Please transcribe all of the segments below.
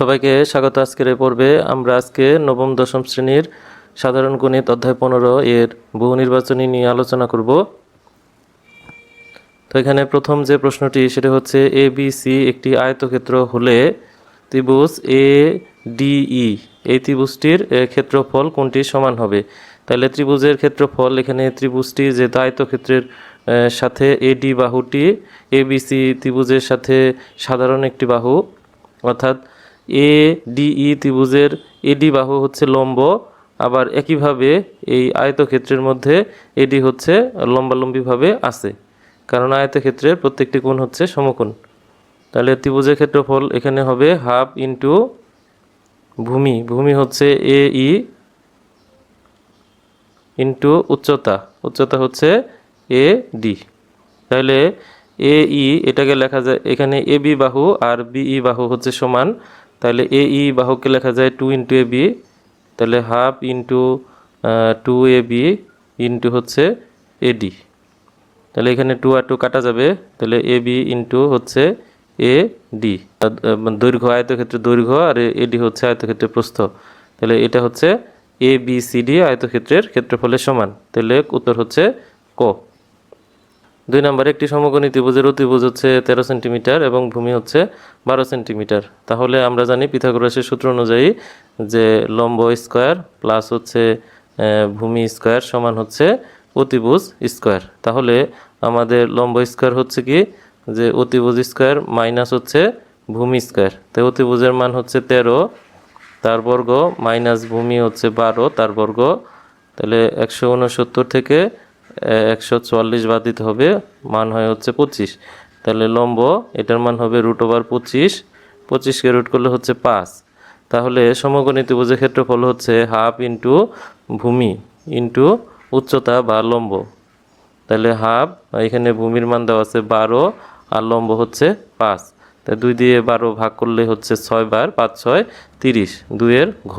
সবাইকে স্বাগত আজকের এই পর্বে। আমরা আজকে নবম দশম শ্রেণির সাধারণ গণিত অধ্যায় পনেরো এর বহু নির্বাচনী নিয়ে আলোচনা করব। তো এখানে প্রথম যে প্রশ্নটি সেটা হচ্ছে এ বি সি একটি আয়তক্ষেত্র হলে ত্রিভুজ এ ডিই এই ত্রিভুজটির ক্ষেত্রফল কোনটি সমান হবে? তাহলে ত্রিভুজের ক্ষেত্রফল এখানে ত্রিভুজটি যে আয়তক্ষেত্রের এ, সাথে এডি বাহুটি এ বি সি ত্রিভুজের সাথে সাধারণ একটি বাহু অর্থাৎ এ ডিই ত্রিভুজের এডি বাহু হচ্ছে লম্ব। আবার একইভাবে এই আয়তক্ষেত্রের মধ্যে এডি হচ্ছে লম্বালম্বিভাবে আছে। কারণ আয়তক্ষেত্রের প্রত্যেকটি কোণ হচ্ছে সমকোণ। তাহলে ত্রিভুজের ক্ষেত্রফল এখানে হবে হাফ ইন্টু ভূমি। ভূমি হচ্ছে এ, ই ইন্টু উচ্চতা। উচ্চতা হচ্ছে এ, ডি। তাহলে এ, ই এটাকে লেখা যায় এখানে এ বি বাহু আর বিই বাহু হচ্ছে সমান তাহলে এ ই বাহুকে লেখা যায় টু ইন্টু এ বি তাহলে half into two A B into হচ্ছে এডি তাহলে এখানে টু আর টু কাটা যাবে, তাহলে এ বি ইন্টু হচ্ছে এ ডি দৈর্ঘ্য আয়তক্ষেত্রের দৈর্ঘ্য আর এডি হচ্ছে আয়তক্ষেত্রের প্রস্থ। তাহলে এটা হচ্ছে এ বি সি ডি আয়তক্ষেত্রের ক্ষেত্রফলের সমান। তাহলে উত্তর হচ্ছে ক। দুই নম্বরে একটি সমকোণী ত্রিভুজের অতিভুজ হচ্ছে তেরো সেন্টিমিটার এবং ভূমি হচ্ছে বারো সেন্টিমিটার। তাহলে আমরা জানি পিথাগোরাসের সূত্র অনুযায়ী যে লম্ব স্কোয়ার প্লাস হচ্ছে ভূমি স্কোয়ার সমান হচ্ছে অতিভুজ স্কোয়ার। তাহলে আমাদের লম্ব স্কোয়ার হচ্ছে কি? যে অতিভুজ স্কোয়ার মাইনাস হচ্ছে ভূমি স্কোয়ার। তাই অতিভুজের মান হচ্ছে তেরো, তার বর্গ মাইনাস ভূমি হচ্ছে বারো, তার বর্গ তাহলে একশো উনসত্তর থেকে একশো চুয়াল্লিশ বাদ দিতে হবে, মান হয় হচ্ছে পঁচিশ। তাহলে লম্ব, এটার মান হবে রুট ওভার পঁচিশ, পঁচিশকে রুট করলে হচ্ছে পাঁচ। তাহলে সমগণিত ত্রিভুজের ক্ষেত্রফল হচ্ছে হাফ ইন্টু ভূমি ইন্টু উচ্চতা বা লম্ব। তাহলে হাফ এখানে ভূমির মান দেওয়া আছে বারো, আর লম্ব হচ্ছে পাঁচ। তাই দুই দিয়ে বারো ভাগ করলে হচ্ছে ছয় বার পাঁচ, ছয়, তিরিশ। দুইয়ের ঘ।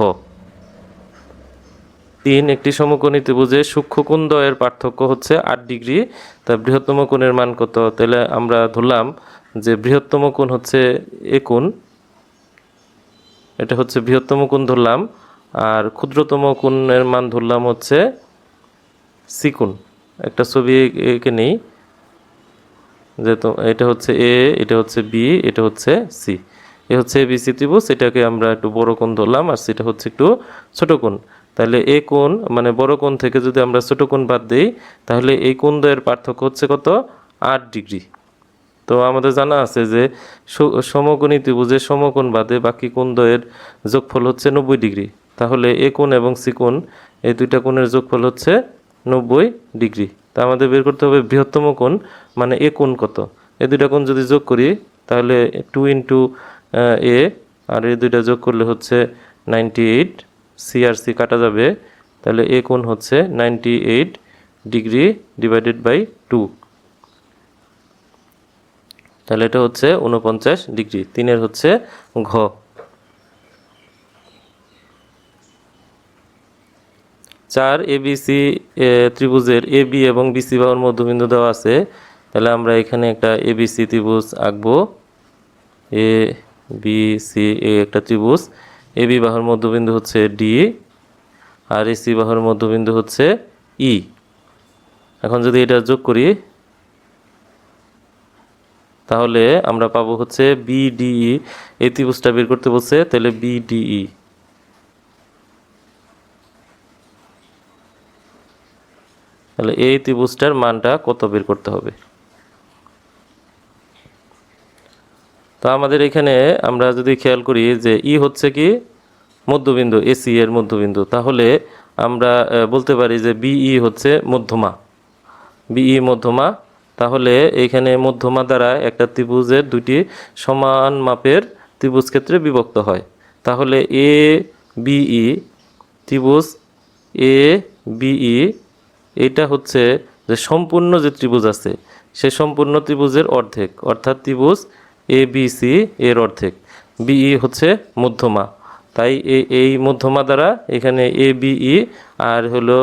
তিন, একটি সমকোণী ত্রিভুজের সূক্ষ্ম কোণ দ্বয়ের পার্থক্য হচ্ছে আট ডিগ্রি। তা বৃহত্তম কোণের মান কত? তাহলে আমরা ধরলাম যে বৃহত্তম কোণ হচ্ছে এ কোণ। এটা হচ্ছে বৃহত্তম কোণ ধরলাম। আর ক্ষুদ্রতম কোণের মান ধরলাম হচ্ছে সি কোণ। একটা ছবি এঁকে নেই যে এটা হচ্ছে এ, এটা হচ্ছে বি, এটা হচ্ছে সি। এ হচ্ছে বি সি ত্রিভুজ, এটাকে আমরা একটু বড় কোণ ধরলাম, আর সেটা হচ্ছে একটু ছোট কোণ। তাহলে এ কোণ মানে বড় কোণ থেকে যদি আমরা ছোট কোণ বাদ দিই, তাহলে এই কোণ দ্বয়ের পার্থক্য হচ্ছে কত? আট ডিগ্রি। তো আমাদের জানা আছে যে সমকোণী ত্রিভুজের সমকোণ বাদে বাকি কোণ দ্বয়ের যোগফল হচ্ছে নব্বই ডিগ্রি। তাহলে এ কোণ এবং সি কোণ, এই দুইটা কোণের যোগফল হচ্ছে নব্বই ডিগ্রি। তা আমাদের বের করতে হবে বৃহত্তম কোণ মানে এ কোণ কত? এই দুইটা কোণ যদি যোগ করি, তাহলে টু ইন্টু এ আর এই দুইটা যোগ করলে হচ্ছে নাইনটি এইট সি কাটা যাবে, তাহলে এ কোণ হচ্ছে ninety eight degree divided by two তাহলে এটা হচ্ছে উনপঞ্চাশ ডিগ্রি তিনের হচ্ছে ঘ। চার এ বি সি ত্রিভুজের এ বি এবং বিসি বাহুর মধ্যবিন্দু দেওয়া আছে, তাহলে আমরা এখানে একটা এ বি সি ত্রিভুজ আঁকবো। এ বি সি এ একটা ত্রিভুজ। এ বি বাহুর মধ্যবিন্দু হচ্ছে ডি আর এ সি বাহুর মধ্যবিন্দু হচ্ছে ই এখন যদি এটা যোগ করি, তাহলে আমরা পাবো হচ্ছে বিডিই এই ত্রিভুজটা বের করতে বলছে, তাহলে বিডিই তাহলে এই ত্রিভুজটার মানটা কত বের করতে হবে? তো আমাদের এখানে আমরা যদি খেয়াল করি যে ই হচ্ছে কি মধ্যবিন্দু, এসি এর মধ্যবিন্দু, তাহলে আমরা বলতে পারি যে বিই হচ্ছে মধ্যমা। বিই মধ্যমা, তাহলে এখানে মধ্যমা দ্বারা একটা ত্রিভুজের দুটি সমান মাপের ত্রিভুজ ক্ষেত্রে বিভক্ত হয়। তাহলে এ, বিই, ত্রিভুজ এ, বিই, এটা হচ্ছে যে সম্পূর্ণ যে ত্রিভুজ আছে, সে সম্পূর্ণ ত্রিভুজের অর্ধেক, অর্থাৎ ত্রিভুজ এ বি সি এর অর্ধেক। বিই হচ্ছে মধ্যমা। তাই এই মধ্যমা দ্বারা এখানে এ বিই আর হলো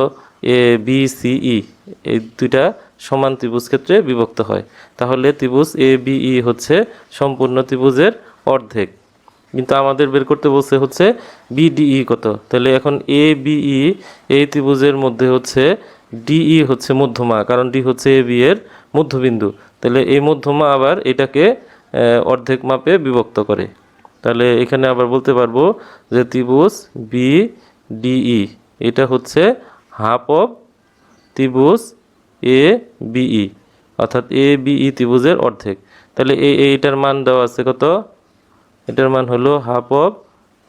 এ বি সিই এই দুইটা সমান ত্রিভুজ ক্ষেত্রে বিভক্ত হয়। তাহলে ত্রিভুজ এ বিই হচ্ছে সম্পূর্ণ ত্রিভুজের অর্ধেক। কিন্তু আমাদের বের করতে বলছে হচ্ছে বিডিই কত? তাহলে এখন এ বিই এই ত্রিভুজের মধ্যে হচ্ছে ডিই হচ্ছে মধ্যমা, কারণ ডি হচ্ছে এ বি এর মধ্যবিন্দু। তাহলে এই মধ্যমা আবার এটাকে অর্ধেক মাপে বিভক্ত করে। তাহলে এখানে আবার বলতে পারব যে ত্রিভুজ বি ডিই এটা হচ্ছে হাফ অফ ত্রিভুজ এ বিই অর্থাৎ এ বিই ত্রিভুজের অর্ধেক। তাহলে এই এইটার মান দেওয়া আছে কত? এটার মান হলো হাফ অফ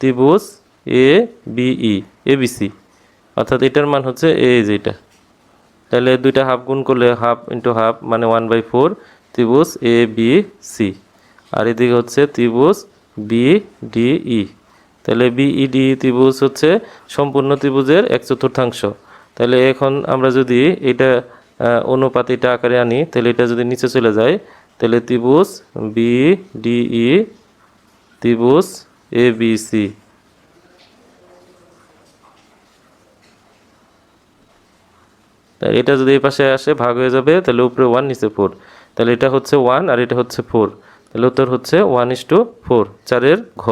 ত্রিভুজ এ বিই এবিসি অর্থাৎ এটার মান হচ্ছে এই যেটা তাহলে দুইটা হাফ গুণ করলে হাফ ইন্টু হাফ মানে ওয়ান বাই ফোর ত্রিভুজ এ বি সি আর এদিকে হচ্ছে ত্রিভুজ বি ডি ই তাহলে বিইডি ত্রিভুজ হচ্ছে সম্পূর্ণ ত্রিভুজের এক চতুর্থাংশ। তাহলে এখন আমরা যদি এটা অনুপাত এটা আকারে আনি, তাহলে এটা যদি নিচে চলে যায়, তাহলে ত্রিভুজ বি ডি ই ত্রিভুজ এ বি সি তাই এটা যদি এই পাশে আসে, ভাগ হয়ে যাবে, তাহলে উপরে ওয়ান নিচে ফোর তাহলে এটা হচ্ছে ওয়ান আর এটা হচ্ছে ফোর তাহলে উত্তর হচ্ছে ওয়ান ইস টু ফোর চারের ঘ।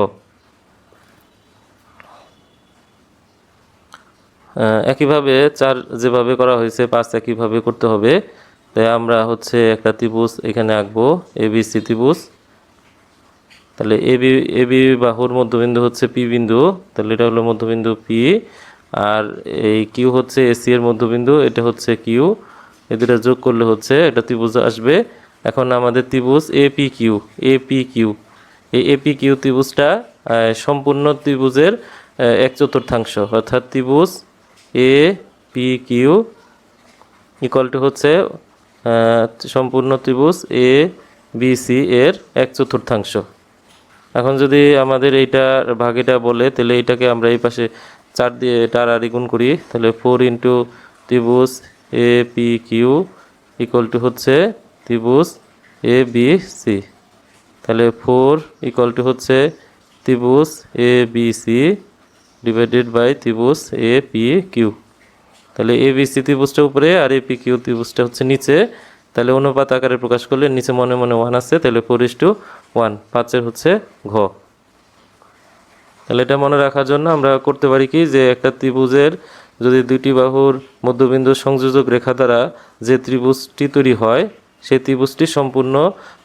একইভাবে চার যেভাবে করা হয়েছে, পাঁচ একইভাবে করতে হবে। তাই আমরা হচ্ছে একটা ত্রিভুজ এখানে আঁকবো এবিসি ত্রিভুজ। তাহলে এবি এবি বাহুর মধ্যবিন্দু হচ্ছে পি বিন্দু। তাহলে এটা হলো মধ্যবিন্দু পি আর এই কিউ হচ্ছে এসি এর মধ্যবিন্দু, এটা হচ্ছে কিউ এ দুটা যোগ করলে হচ্ছে এটা ত্রিভুজ আসবে। এখন আমাদের ত্রিভুজ A P Q A P Q এই এ পি কিউ ত্রিভুজটা সম্পূর্ণ ত্রিভুজের এক চতুর্থাংশ। অর্থাৎ ত্রিভুজ A P Q equal to হচ্ছে সম্পূর্ণ ত্রিভুজ এ বি সি এর এক চতুর্থাংশ। এখন যদি আমাদের এইটার ভাগেটা বলে, তাহলে এইটাকে আমরা এই পাশে চার দিয়ে টারারি গুণ করি, তাহলে ফোর ইন্টু ত্রিভুজ A P Q equal to হচ্ছে ত্রিভুজ এ বি সি তাহলে ফোর ইকুয়াল টু হচ্ছে ত্রিভুজ A B C divided by ত্রিভুজ এ পি কিউ তাহলে এ বি সি ত্রিভুজটা উপরে আর এ পি কিউ ত্রিভুজটা হচ্ছে নিচে। তাহলে অনুপাত আকারে প্রকাশ করলে নিচে মনে মনে ওয়ান আছে, তাহলে ফোর ইস টু ওয়ান পাঁচের হচ্ছে ঘ। তাহলে এটা মনে রাখার জন্য আমরা করতে পারি কি যে একটা ত্রিভুজের যদি দুইটি বাহুর মধ্যবিন্দু সংযোজক রেখা দ্বারা যে ত্রিভুজটি তৈরি হয় সেই ত্রিভুজটি সম্পূর্ণ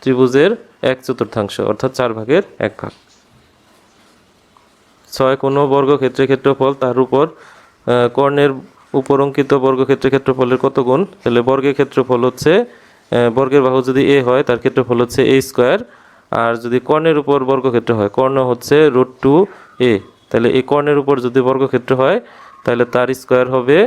ত্রিভুজের এক চতুর্থাংশ, অর্থাৎ চার ভাগের এক ভাগ। ছয় কোনো বর্গক্ষেত্রের ক্ষেত্রফল, তার উপর কর্ণের উপর অঙ্কিত বর্গক্ষেত্রের ক্ষেত্রফলের কত গুণ? তাহলে বর্গের ক্ষেত্রফল হচ্ছে বর্গের বাহু যদি এ হয়, তার ক্ষেত্রফল হচ্ছে এ স্কোয়ার। আর যদি কর্ণের উপর বর্গক্ষেত্র হয়, কর্ণ হচ্ছে রুট টু এ। তাহলে এই কর্ণের উপর যদি বর্গক্ষেত্র হয়, তাহলে তার স্কোয়ার হবে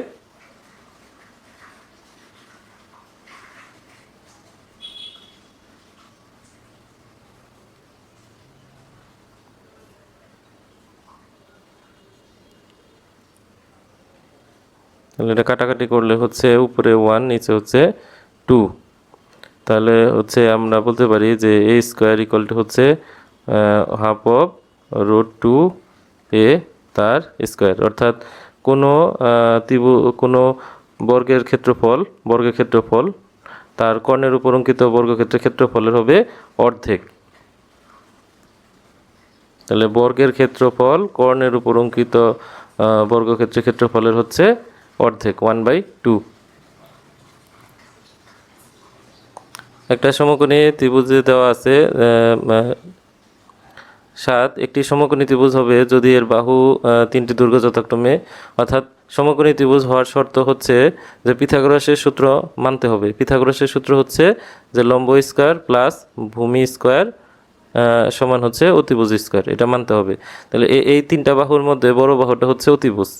তাহলে এটা কাটাকাটি করলে হচ্ছে উপরে ওয়ান নিচে হচ্ছে টু তাহলে হচ্ছে আমরা বলতে পারি যে এ স্কোয়ার ইকুয়াল টু হচ্ছে half of root two A তার স্কোয়ার অর্থাৎ কোনো ত্রিভু, কোনো বর্গের ক্ষেত্রফল বর্গের ক্ষেত্রফল তার কর্ণের উপর অঙ্কিত বর্গক্ষেত্রের ক্ষেত্রফলের হবে অর্ধেক। তাহলে বর্গের ক্ষেত্রফল, কর্ণের উপর অঙ্কিত বর্গক্ষেত্রের ক্ষেত্রফলের হচ্ছে অর্ধেক ওয়ান বাই টু একটা সমকোণী ত্রিভুজে দেওয়া আছে সাত, একটি সমকোণী ত্রিভুজ হবে যদি এর বাহু তিনটি দৈর্ঘ্য যথাক্রমে, অর্থাৎ সমকোণী ত্রিভুজ হওয়ার শর্ত হচ্ছে যে পিথাগোরাসের সূত্র মানতে হবে। পিথাগোরাসের সূত্র হচ্ছে যে লম্ব স্কোয়ার প্লাস ভূমি স্কোয়ার সমান হচ্ছে অতিভুজ স্কোয়ার, এটা মানতে হবে। তাহলে এই তিনটা বাহুর মধ্যে বড় বাহুটা হচ্ছে অতিভুজ।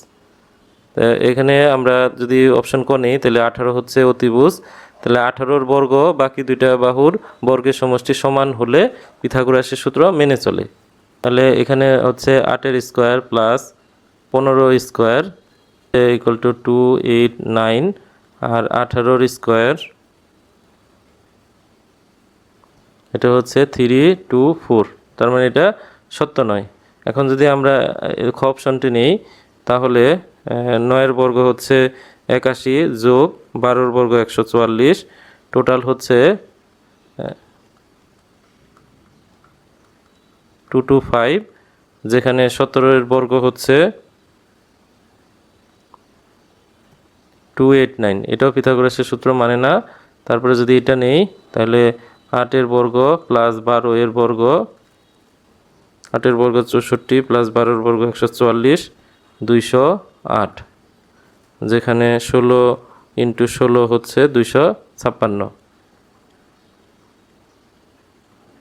এখানে আমরা যদি অপশন ক নিই, তাহলে আঠারো হচ্ছে অতিভুজ। তাহলে আঠারোর বর্গ, বাকি দুইটা বাহুর বর্গের সমষ্টি সমান হলে পিথাগোরাসের সূত্র মেনে চলে। তাহলে এখানে হচ্ছে আটের স্কোয়ার প্লাস পনেরো square equal to two eight nine আর আঠারোর স্কোয়ার এটা হচ্ছে থ্রি টু ফোর তার মানে এটা সত্য নয়। এখন যদি আমরা খ অপশনটি নিই, তাহলে নয়ের বর্গ হচ্ছে একাশি যোগ বারোর বর্গ একশো চুয়াল্লিশ। টোটাল হচ্ছে টু টু ফাইভ যেখানে সতেরো এর বর্গ হচ্ছে টু এইট নাইন এটাও পিথাগোরাসের সূত্র মানে না। তারপরে যদি এটা নেই, তাহলে আটের বর্গ প্লাস বারো এর বর্গ, আটের বর্গ চৌষট্টি প্লাস বারোর বর্গ একশো চুয়াল্লিশ, দুইশো আট, যেখানে ষোলো ইন্টু ষোলো হচ্ছে দুইশো ছাপ্পান্ন।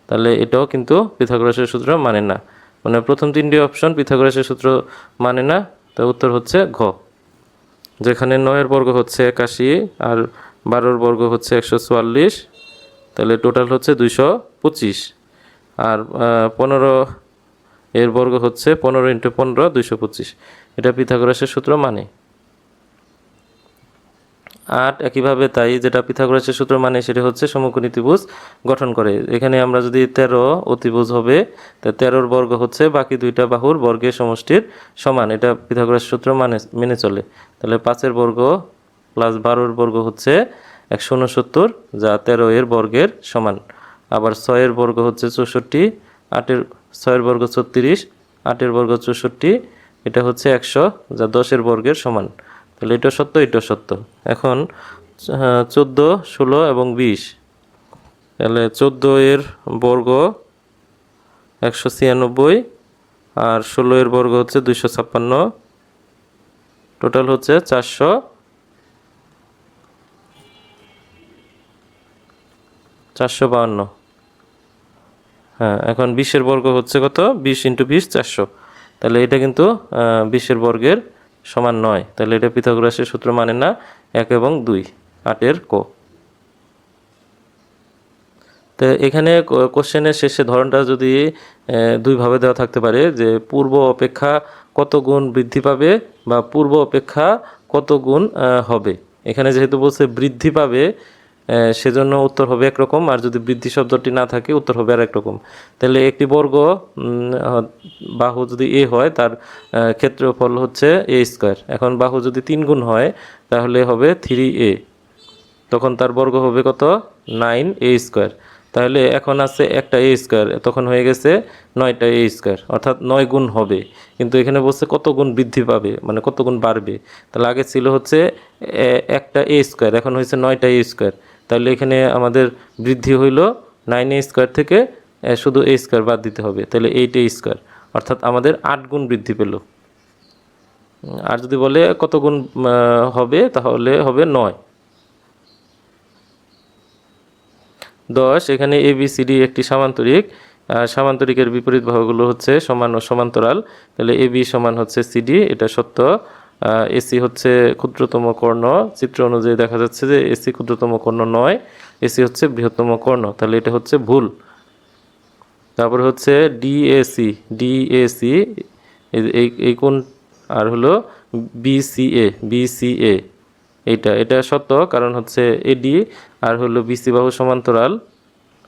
তাহলে এটাও কিন্তু পিথাগোরাসের সূত্র মানে না। মানে প্রথম তিনটি অপশন পিথাগোরাসের সূত্র মানে না, তো উত্তর হচ্ছে ঘ, যেখানে নয়ের বর্গ হচ্ছে একাশি আর বারোর বর্গ হচ্ছে একশো চুয়াল্লিশ, তাহলে টোটাল হচ্ছে দুইশো পঁচিশ। আর পনেরো এর বর্গ হচ্ছে পনেরো ইন্টু পনেরো, দুইশো পঁচিশ। এটা পিথাগোরাসের সূত্র মানে। আট একইভাবে তাই যেটা পিথাগোরাসের সূত্র মানে সেটা হচ্ছে সমকোণী ত্রিভুজ গঠন করে। এখানে আমরা যদি তেরো অতিভুজ হবে, তা তেরোর বর্গ হচ্ছে বাকি দুইটা বাহুর বর্গের সমষ্টির সমান। এটা পিথাগোরাসের সূত্র মানে মেনে চলে। তাহলে পাঁচের বর্গ প্লাস বারোর বর্গ হচ্ছে একশো উনসত্তর যা তেরো এর বর্গের সমান। আবার ছয়ের বর্গ হচ্ছে চৌষট্টি, আটের ছয়ের বর্গ ছত্রিশ, আটের বর্গ চৌষট্টি, এটা হচ্ছে একশো, যা দশের বর্গের সমান। তাহলে এটা সত্য এটা সত্য। এখন চোদ্দ, ষোলো এবং বিশ। তাহলে চোদ্দ এর বর্গ একশো ছিয়ানব্বই আর ষোলো এর বর্গ হচ্ছে দুইশো ছাপ্পান্ন। টোটাল হচ্ছে চারশো। চারশো বাহান্ন। হ্যাঁ এখন বিশের বর্গ হচ্ছে কত? বিশ ইন্টু বিশ, চারশো। তাহলে এটা কিন্তু বিশের বর্গের সমান নয়। তাহলে এটা পৃথক পিথাগোরাসের সূত্র মানে না এক এবং দুই, আটের কো। তো এখানে কোশ্চেনের শেষে ধরনটা যদি দুইভাবে দেওয়া থাকতে পারে, যে পূর্ব অপেক্ষা কত গুণ বৃদ্ধি পাবে বা পূর্ব অপেক্ষা কত গুণ হবে। এখানে যেহেতু বলছে বৃদ্ধি পাবে সেজন্য উত্তর হবে একরকম, আর যদি বৃদ্ধি শব্দটি না থাকে, উত্তর হবে আর একরকম তাহলে একটি বর্গ বাহু যদি এ হয়, তার ক্ষেত্রফল হচ্ছে এ স্কোয়ার। এখন বাহু যদি তিন গুণ হয়, তাহলে হবে থ্রি এ। তখন তার বর্গ হবে কত? Nine A square. তাহলে এখন আছে একটা এ স্কোয়ার তখন হয়ে গেছে নয়টা এ স্কোয়ার অর্থাৎ নয় গুণ হবে। কিন্তু এখানে বলছে কত গুণ বৃদ্ধি পাবে মানে কত গুণ বাড়বে। তাহলে আগে ছিল হচ্ছে একটা এ স্কোয়ার এখন হয়েছে নয়টা এ স্কোয়ার তাহলে এখানে আমাদের বৃদ্ধি হইল নাইন এ স্কোয়ার থেকে শুধু এ স্কোয়ার বাদ দিতে হবে। তাহলে এইট এ স্কোয়ার অর্থাৎ আমাদের আট গুণ বৃদ্ধি পেল। আর যদি বলে কত গুণ হবে, তাহলে হবে নয়। দশ, এখানে এ বি সি ডি একটি সামান্তরিক সামান্তরিকের বিপরীত বাহুগুলো হচ্ছে সমান ও সমান্তরাল। তাহলে এ বি সমান হচ্ছে সিডি এটা সত্য। এসি হচ্ছে ক্ষুদ্রতম কর্ণ, চিত্র অনুযায়ী দেখা যাচ্ছে যে এসি ক্ষুদ্রতম কর্ণ নয় এসি হচ্ছে বৃহত্তম কর্ণ, তাহলে এটা হচ্ছে ভুল। তারপর হচ্ছে ডিএসি ডিএসি এই এই কোন, আর হলো বিসিএ বিসিএ এইটা, এটা সত্য, কারণ হচ্ছে এডি আর হলো বিসি বাহু সমান্তরাল,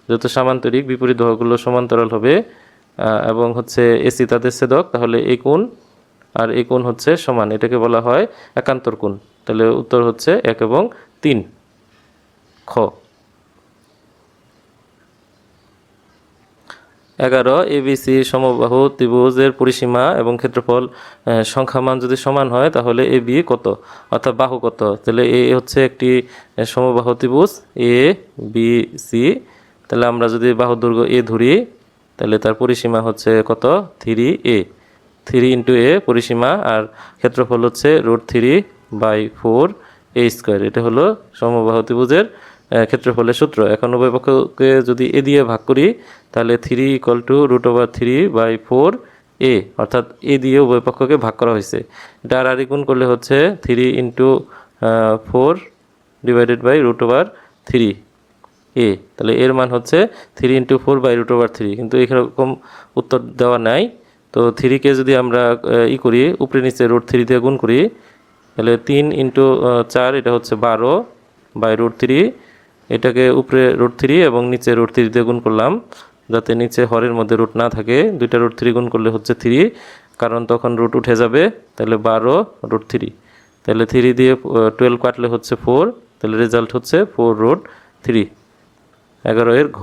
যত সামান্তরিক বিপরীত বাহুগুলো সমান্তরাল হবে এবং হচ্ছে এসি তাদের সেদক তাহলে এ কোণ আর এ কোণ হচ্ছে সমান, এটাকে বলা হয় একান্তর কোণ। তাহলে উত্তর হচ্ছে এক এবং তিন, খ। এগারো এবিসি সমবাহু ত্রিভুজের পরিসীমা এবং ক্ষেত্রফল সংখ্যামান যদি সমান হয়, তাহলে এ বি কত? অর্থাৎ বাহু কত? তাহলে এ হচ্ছে একটি সমবাহু ত্রিভুজ এ বি সি তাহলে আমরা যদি বাহু দৈর্ঘ্য এ ধরি, তাহলে তার পরিসীমা হচ্ছে কত? Three A three into A পরিসীমা, আর ক্ষেত্রফল হচ্ছে root three by four A square. এটা হলো সমবাহু ত্রিভুজের ক্ষেত্রফলের সূত্র। এখন উভয় পক্ষকে যদি এ দিয়ে ভাগ করি, তাহলে three equal to root over three by four A অর্থাৎ এ দিয়ে উভয় পক্ষকে ভাগ করা হয়েছে। এটা আর গুণ করলে হচ্ছে three into four divided by root over three A তাহলে এর মান হচ্ছে three into four by root over three কিন্তু এরকম উত্তর দেওয়া নাই। তো থ্রিকে যদি আমরা ই করি, উপরে নিচে রুট থ্রি দিয়ে গুণ করি, তাহলে তিন ইন্টু চার, এটা হচ্ছে বারো বাই রুট থ্রি এটাকে উপরে রুট থ্রি এবং নিচে রুট থ্রি দিয়ে গুণ করলাম, যাতে নিচে হরের মধ্যে রুট না থাকে। দুইটা রুট থ্রি গুণ করলে হচ্ছে থ্রি কারণ তখন রুট উঠে যাবে, তাহলে বারো রুট থ্রি তাহলে থ্রি দিয়ে টুয়েলভ কাটলে হচ্ছে ফোর তাহলে রেজাল্ট হচ্ছে ফোর রুট থ্রি এগারো এর ঘ।